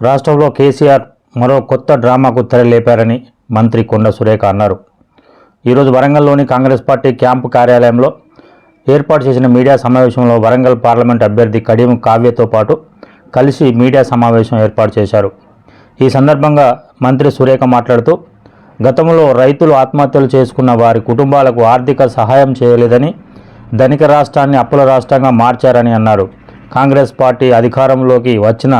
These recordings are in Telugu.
రాష్ట్రంలో కేసీఆర్ మరో కొత్త డ్రామాకు తెరలేపారని మంత్రి కొండ సురేఖ అన్నారు. ఈరోజు వరంగల్లోని కాంగ్రెస్ పార్టీ క్యాంపు కార్యాలయంలో ఏర్పాటు చేసిన మీడియా సమావేశంలో వరంగల్ పార్లమెంట్ అభ్యర్థి కడియం కావ్యతో పాటు కలిసి మీడియా సమావేశం ఏర్పాటు చేశారు. ఈ సందర్భంగా మంత్రి సురేఖ మాట్లాడుతూ గతంలో రైతులు ఆత్మహత్యలు చేసుకున్న వారి కుటుంబాలకు ఆర్థిక సహాయం చేయలేదని ధనిక రాష్ట్రాన్ని అప్పుల రాష్ట్రంగా మార్చారని అన్నారు. కాంగ్రెస్ పార్టీ అధికారంలోకి వచ్చిన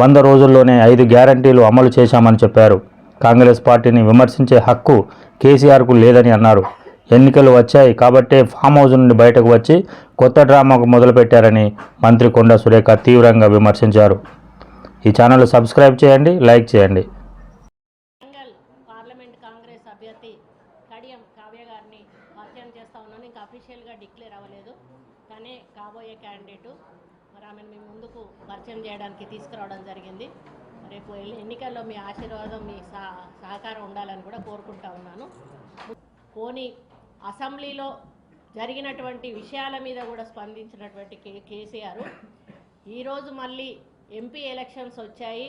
వంద రోజుల్లోనే ఐదు గ్యారంటీలు అమలు చేశామని చెప్పారు. కాంగ్రెస్ పార్టీని విమర్శించే హక్కు కేసీఆర్కు లేదని అన్నారు. ఎన్నికలు వచ్చాయి కాబట్టే ఫామ్ హౌస్ నుండి బయటకు వచ్చి కొత్త డ్రామాకు మొదలుపెట్టారని మంత్రి కొండ సురేఖ తీవ్రంగా విమర్శించారు. ఈ ఛానల్ సబ్స్క్రైబ్ చేయండి లైక్ చేయండి. కాంగ్రెస్ అభ్యర్థి కడియం కావ్య గారిని పరిచయం చేస్తా ఉన్నాను. ఇంకా అఫీషియల్గా డిక్లేర్ అవ్వలేదు. కానీ కాబోయే క్యాండిడేటు మరి ఆమెను మీ ముందుకు పరిచయం చేయడానికి తీసుకురావడం జరిగింది. రేపు ఎన్నికల్లో మీ ఆశీర్వాదం మీ సహకారం ఉండాలని కూడా కోరుకుంటా ఉన్నాను. కోని అసెంబ్లీలో జరిగినటువంటి విషయాల మీద కూడా స్పందించినటువంటి కే కేసీఆర్ ఈరోజు మళ్ళీ ఎంపీ ఎలక్షన్స్ వచ్చాయి.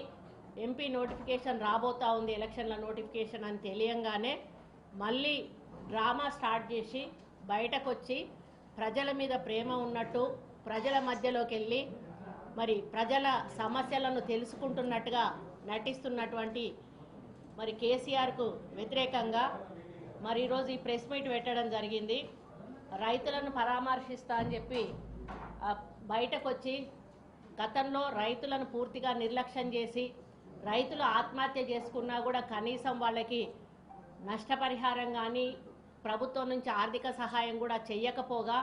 ఎంపీ నోటిఫికేషన్ రాబోతా ఉంది ఎలక్షన్ల నోటిఫికేషన్ అని తెలియంగానే మళ్ళీ డ్రామా స్టార్ట్ చేసి బయటకొచ్చి ప్రజల మీద ప్రేమ ఉన్నట్టు ప్రజల మధ్యలోకి వెళ్ళి మరి ప్రజల సమస్యలను తెలుసుకుంటున్నట్టుగా నటిస్తున్నటువంటి మరి కేసీఆర్కు వ్యతిరేకంగా మరి ఈరోజు ఈ ప్రెస్ మీట్ పెట్టడం జరిగింది. రైతులను పరామర్శిస్తా అని చెప్పి బయటకు వచ్చి గతంలో రైతులను పూర్తిగా నిర్లక్ష్యం చేసి రైతులు ఆత్మహత్య చేసుకున్నా కూడా కనీసం వాళ్ళకి నష్టపరిహారం కానీ ప్రభుత్వం నుంచి ఆర్థిక సహాయం కూడా చెయ్యకపోగా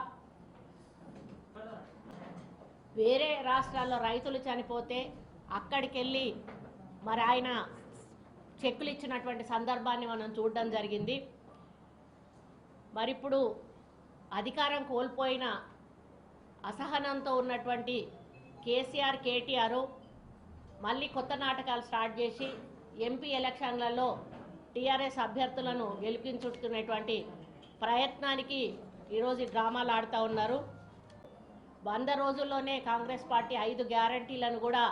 వేరే రాష్ట్రాల్లో రైతులు చనిపోతే అక్కడికి వెళ్ళి మరి ఆయన చెక్కులు ఇచ్చినటువంటి సందర్భాన్ని మనం చూడడం జరిగింది. మరి ఇప్పుడు అధికారం కోల్పోయిన అసహనంతో ఉన్నటువంటి కేసీఆర్ కేటీఆర్ మళ్ళీ కొత్త నాటకాలు స్టార్ట్ చేసి ఎంపీ ఎలక్షన్లలో టీఆర్ఎస్ అభ్యర్థులను గెలిపించుకునేటువంటి ప్రయత్నానికి ఈరోజు డ్రామాలు ఆడుతూ ఉన్నారు. వంద రోజుల్లోనే కాంగ్రెస్ పార్టీ ఐదు గ్యారంటీలను కూడా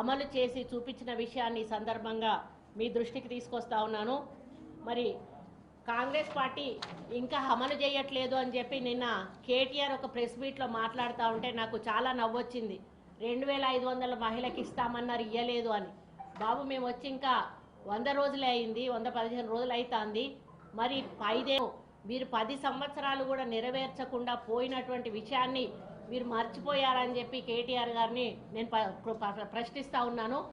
అమలు చేసి చూపించిన విషయాన్ని సందర్భంగా మీ దృష్టికి తీసుకొస్తా ఉన్నాను. మరి కాంగ్రెస్ పార్టీ ఇంకా అమలు చేయట్లేదు అని చెప్పి నిన్న కేటీఆర్ ఒక ప్రెస్ మీట్లో మాట్లాడుతూ ఉంటే నాకు చాలా నవ్వొచ్చింది. రెండు వేల ఐదు వందల మహిళకి ఇస్తామన్నారు ఇయ్యలేదు అని. బాబు మేము వచ్చి ఇంకా వంద రోజులే అయింది వంద పదిహేను రోజులు అవుతుంది మరి ఐదే మీరు పది సంవత్సరాలు కూడా నెరవేర్చకుండా పోయినటువంటి విషయాన్ని మీరు మర్చిపోయారని చెప్పి కేటీఆర్ గారిని నేను ప- ప్రశ్నిస్తా ఉన్నాను.